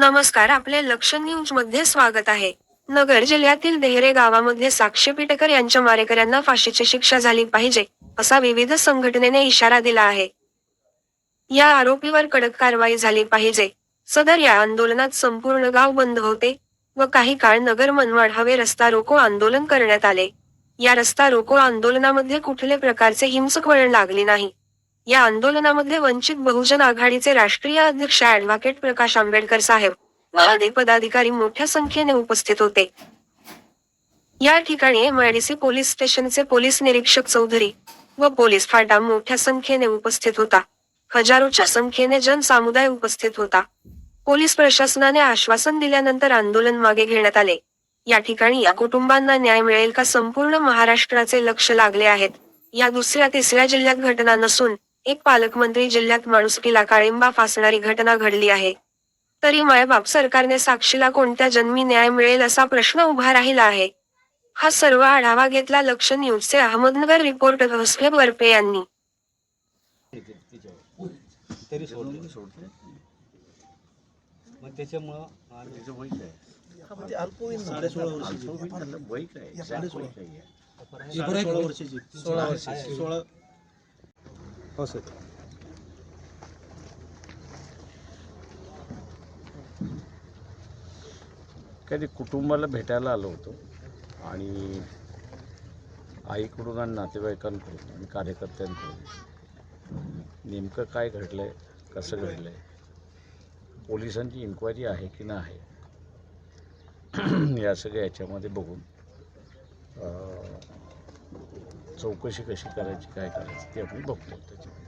नमस्कार आपले लक्ष न्यूजमध्ये स्वागत आहे. नगर जिल्ह्यातील देहरे गावामध्ये साक्षी पिटेकर यांच्या मारेकऱ्यांना फाशीची शिक्षा झाली पाहिजे असा विविध संघटनेने इशारा दिला आहे. या आरोपीवर कडक कारवाई झाली पाहिजे. सदर या आंदोलनात संपूर्ण गाव बंद होते व काही काळ नगर मनवाड हवे रस्ता रोको आंदोलन करण्यात आले. या रस्ता रोको आंदोलनामध्ये कुठल्या प्रकारचे हिंसक वळण लागले नाही. या आंदोलनामध्ये वंचित बहुजन आघाडीचे राष्ट्रीय अध्यक्ष ऍडव्होकेट प्रकाश आंबेडकर साहेब व अधिक पदाधिकारी मोठ्या संख्येने उपस्थित होते. या ठिकाणी एमआयडीसी पोलीस स्टेशनचे पोलीस निरीक्षक चौधरी व पोलीस फाटा मोठ्या संख्येने उपस्थित होता. हजारोच्या संख्येने जनसामुदाय उपस्थित होता. पोलीस प्रशासनाने आश्वासन दिल्यानंतर आंदोलन मागे घेण्यात आले. या ठिकाणी या कुटुंबांना न्याय मिळेल का संपूर्ण महाराष्ट्राचे लक्ष लागले आहेत. या दुसऱ्या तिसऱ्या जिल्ह्यात घटना नसून एक पालकमंत्री जिल्ह्यात माणुसकीला काळिंबा फासणारी घटना घडली आहे. तरी मायबाप सरकारने साक्षीला कोणत्या जन्मी न्याय मिळेल असा प्रश्न उभा राहिला आहे. हा सर्व आढावा घेतला लक्ष न्यूजचे अहमदनगर रिपोर्टर हसफे बर्पे यांनी. तरी सोडले सोडले. मग त्याच्यामुळं आम्ही त्याचं वय काय? ते अल्पवयीन साडे सोळा वर्षाची. अल्पवयीन म्हणलं वय काय साडे सोळा. वय काय आहे? साडे सोळा वर्षाची. सोळा वर्षाची. सोळा हो सर. कधी कुटुंबाला भेटायला आलो होतो आणि आईकडून आणि नातेवाईकांकडून आणि कार्यकर्त्यांकडून नेमकं काय घडलं आहे कसं घडलं आहे पोलिसांची इन्क्वायरी आहे की नाही या सगळ्या याच्यामध्ये बघून चौकशी कशी करायची काय करायची ते आपण बघतो त्याच्यामध्ये.